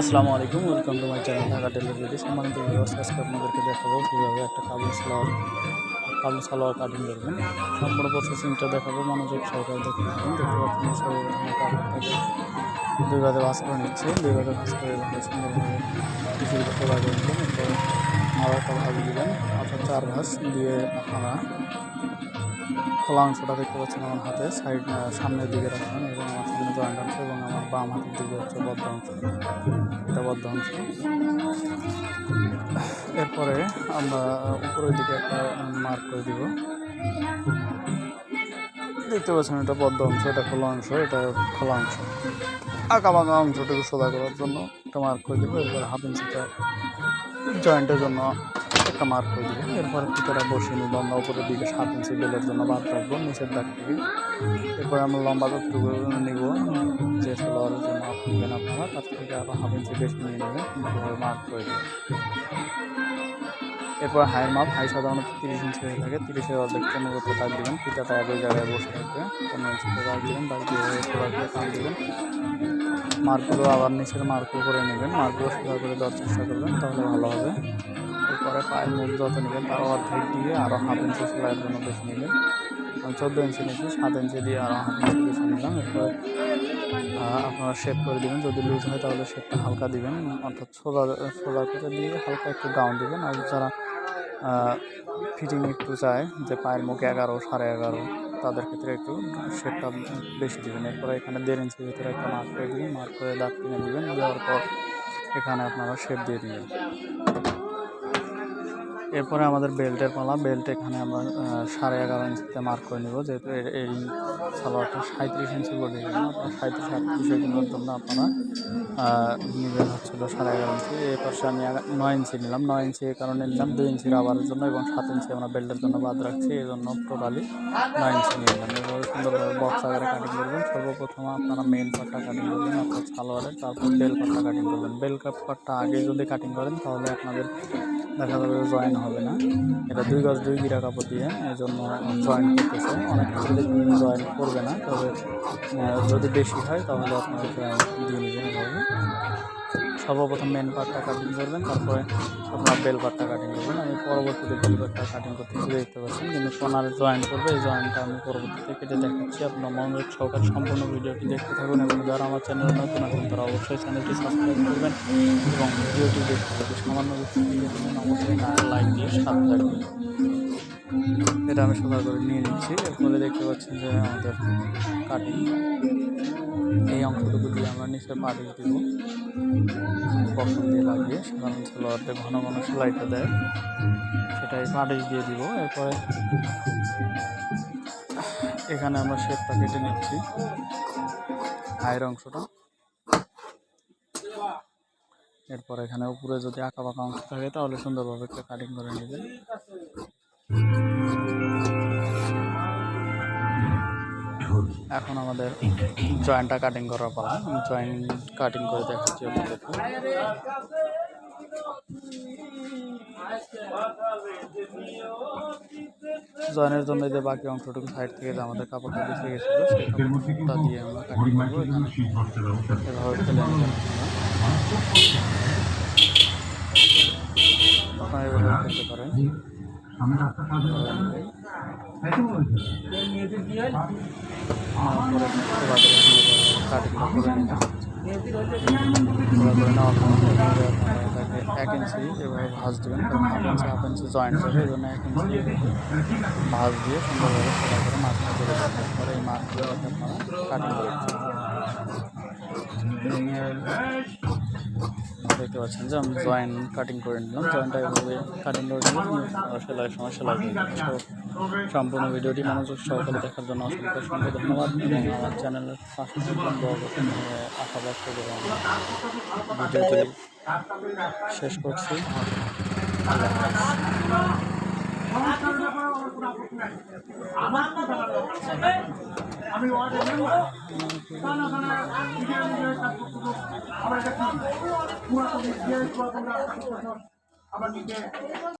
আসসালামু আলাইকুম, welcome to my channel Dhaka delivery সম্মানিত ভিউয়ার্স আজকে আপনাদেরকে দেখাবো কীভাবে একটা কাবুল সালোয়ার কাবুল সালোয়ার কাটিং করবেন। সম্পূর্ণ প্রসেসিংটা দেখাবো, মনোযোগ সহকারে দেখতে পাবেন দেখতে পাচ্ছেন দুই ভাগে ভাঁজ করে নিচ্ছে। দুই ভাগে ভাঁজ করে সুন্দরভাবে কিছুটা খোলা করে দেবেন এরপর একটা ভাগ দিবেন অর্থাৎ চার ভাঁজ দিয়ে আপনারা খোলা অংশটা দেখতে পাচ্ছেন আমার হাতে। সাইড সামনের দিকে রাখবেন এবং আমার সামনে জয়েন্ট অংশ এবং আমার বাম হাতের দিকে হচ্ছে বদ্ধ অংশ। এটা বদ্ধ অংশ। এরপরে আমরা উপরের দিকে একটা মার্ক করে দিব। দেখতে পাচ্ছেন এটা বদ্ধ অংশ, এটা খোলা অংশ, এটা খোলা অংশ। আঁকা বাঁকা অংশটুকু সোজা করার জন্য একটা মার্ক করে দেবো। এরপরে হাফ ইঞ্চিটা জয়েন্টের জন্য একটা মার্ক করে দেবো এরপরে ফিতাটা বসিয়ে নিব আমরা। উপরের দিকে সাত ইঞ্চি বেলের জন্য বাদ রাখব, নিচের দাগ থেকে। এরপরে আমরা লম্বা যতটুকু নিব। যে সালোয়ারের জন্য নেবেন আপনারা, তার থেকে আরও হাফ ইঞ্চি বেশি নিয়ে নেবেন। মার্ক করে দেবেন। এরপর হাইয়ের মাপ, হাই সাধারণত তিরিশ ইঞ্চি হয়ে থাকে। তিরিশের অর্ধেক পনেরো করে দাগ দেবেন ফিতাটা একই জায়গায় বসে থাকবে। পনেরো ইঞ্চিতে দাগ দেবেন দাগ দিয়ে টান দেবেন। মার্কগুলো আবার নিচের মার্কও করে নেবেন। মার্কগুলো সোজা করে দেওয়ার চেষ্টা করবেন, তাহলে ভালো হবে। এরপরে পায়ের মুখ যত নেবেন তার অর্ধেক দিয়ে আরও হাফ ইঞ্চি সেলাইয়ের জন্য বেশি নেবেন। চোদ্দ ইঞ্চি নিয়েছি সাত ইঞ্চি দিয়ে আরও হাফ ইঞ্চি বেশি নিলাম। এরপরে আপনারা শেপ করে দিবেন। যদি লুজ হয় তাহলে শেপটা হালকা দিবেন। অর্থাৎ সোজা সোজা করে দিয়ে হালকা একটু ডাউন দিবেন। আর যারা ফিটিং একটু চায়, যে পায়ের মুখ এগারো, সাড়ে এগারো, তাদের ক্ষেত্রে একটু শেপটা বেশি দিবেন। এরপরে এখানে দেড় ইঞ্চির ভিতরে একটা মার্ক করে দিবেন। মার্ক করে দাগ কিনে দেবেন দেওয়ার পর এখানে আপনারা শেপ দিয়ে দিবেন। এরপরে আমাদের বেল্টের পালা। বেল্ট এখানে আমরা সাড়ে এগারো ইঞ্চিতে মার্ক করে নেব। যেহেতু এই সালোয়ারটা সাঁত্রিশ ইঞ্চি বডি জন্য আপনার সাঁত্রিশ আটত্রিশে কেনার জন্য আপনারা নেবেন হচ্ছিল সাড়ে এগারো ইঞ্চি। এই পাশে আমি নয় ইঞ্চি নিলাম। নয় ইঞ্চি এই কারণে নিলাম। দুই ইঞ্চি রাবারের জন্য এবং সাত ইঞ্চি আমরা বেল্টের জন্য বাদ রাখছি। এই জন্য টোটালি নয় ইঞ্চি নিলাম। এভাবে সুন্দরভাবে বক্স আকারে কাটিং করবেন। সর্বপ্রথম আপনারা মেন পার্টটা কাটিং করবেন অর্থাৎ সালোয়ারের তারপর বেল পার্টটা কাটিং করবেন। বেল পার্টটা আগে যদি কাটিং করেন, তাহলে আপনাদের দেখা যাবে জয়েন হবে না। এটা দুই গাছ দুই গিরা কাপড় দিয়ে এই জন্য জয়েন করতেছে। অনেক ছেলে জয়েন করবে না, তবে যদি বেশি হয় তাহলে আপনারা দিয়ে নেবেন সর্বপ্রথম মেন পার্টটা কাটিং করবেন, তারপরে আপনার বেল পার্টটা কাটিং করবেন। আমি পরবর্তীতে বেল পার্টটা কাটিং করতে দেখতে পাচ্ছেন কিন্তু কোনার জয়েন করবে, এই জয়েনটা আমি পরবর্তীতে কেটে দেখাচ্ছি, আপনার মনোযোগ সহকারে সম্পূর্ণ ভিডিওটি দেখতে থাকুন এবং যারা আমার চ্যানেলে নতুন আছেন, তারা অবশ্যই চ্যানেলটি সাবস্ক্রাইব করবেন এবং ভিডিওটি দেখতে যদি সামান্য থাকেন অবশ্যই লাইক দিয়ে সাথে থাকবেন। এটা আমি সোজা করে নিয়ে নিচ্ছি। এরপরে দেখতে পাচ্ছেন যে আমাদের কাটিং এই অংশটুকু দিয়ে আমরা নিচে পাড়ি দিব। পছন্দ দিয়ে লাগিয়ে। সাধারণ সালোয়ারটা ঘন ঘন সেলাইটা দেয়। সেটাই পাড়ি দিয়ে দিব। এরপরে এখানে আমরা শেপটা কেটে নিচ্ছি। হায়ের অংশটা। এরপর এখানে উপরে যদি আঁকা বাঁকা অংশ থাকে, তাহলে সুন্দরভাবে একটা কাটিং করে নেবেন। এখন আমাদের জয়েন্টটা কাটিং করার আমি জয়েন্ট কাটিং করে দেখাচ্ছি আপনাদেরকে। জয়েনের জন্য যে বাকি অংশটুকু সাইড থেকে যে আমাদের কাপড়টা বেঁচে গেছিল কাপড়টা দিয়ে আমরা কাটিং করব। এভাবে ফেলে আপনারা এভাবে ফেলতে পারেন। এভাবে আপনারা এটাকে এক ইঞ্চি এভাবে ভাঁজ দেবেন কারণ half inch half inch joint হবে এই এক ইঞ্চি ভাঁজ দিয়ে সুন্দরভাবে সোজা করে মাছটা করে দেবেন এই মাছগুলো আপনারা কাটিং করে দেখতে পাচ্ছেন যে আমি জয়েন কাটিং করে নিলাম। জয়েনটা এভাবে কাটিং করে নিলাম সেলাই দিয়ে দিলাম। সম্পূর্ণ ভিডিওটি মনোযোগ সহকারে দেখার জন্য অসংখ্য অসংখ্য ধন্যবাদ। এবং আমার চ্যানেলের আশা ব্যক্ত করে ভিডিওটি শেষ করছি। আমি ওয়ার্ডের মেম্বার কানা কানা নিজের নিজের কাজ করতে আমার এটা কি পুরো পুরো পুরো পুরো নিজে